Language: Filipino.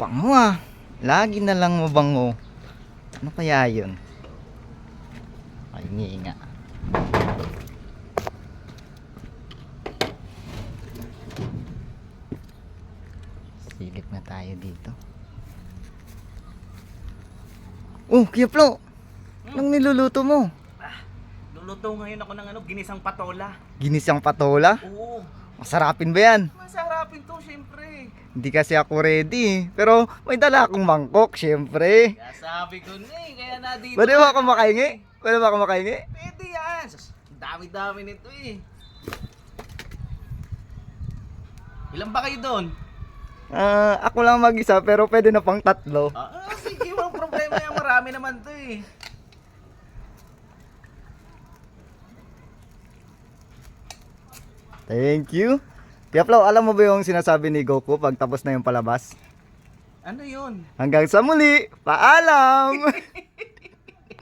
Bango ah. Lagi na lang mabango. Ano kaya yun? Ay, nga. Silip na tayo dito. Oh, Kuya Flo! Anong niluluto mo? Luluto ngayon ako ng ano, ginisang patola. Ginisang patola? Oo. Masarapin ba yan? Masarapin to, syempre. Hindi kasi ako ready. Pero may dala akong mangkok, syempre. Kaya sabi ko na eh, kaya na dito. Pwede ba ako makahingi? Pwede ba ako makahingi? Pwede yan. Dami-dami nito eh. Ilan ba kayo doon? Ah, ako lang mag-isa pero pwede na pang tatlo. Ah, ah, sige, walang problema yan. Marami naman to eh. Thank you. Kuya Flo, alam mo ba yung sinasabi ni Goku pag tapos na yung palabas? Ano yun? Hanggang sa muli, paalam!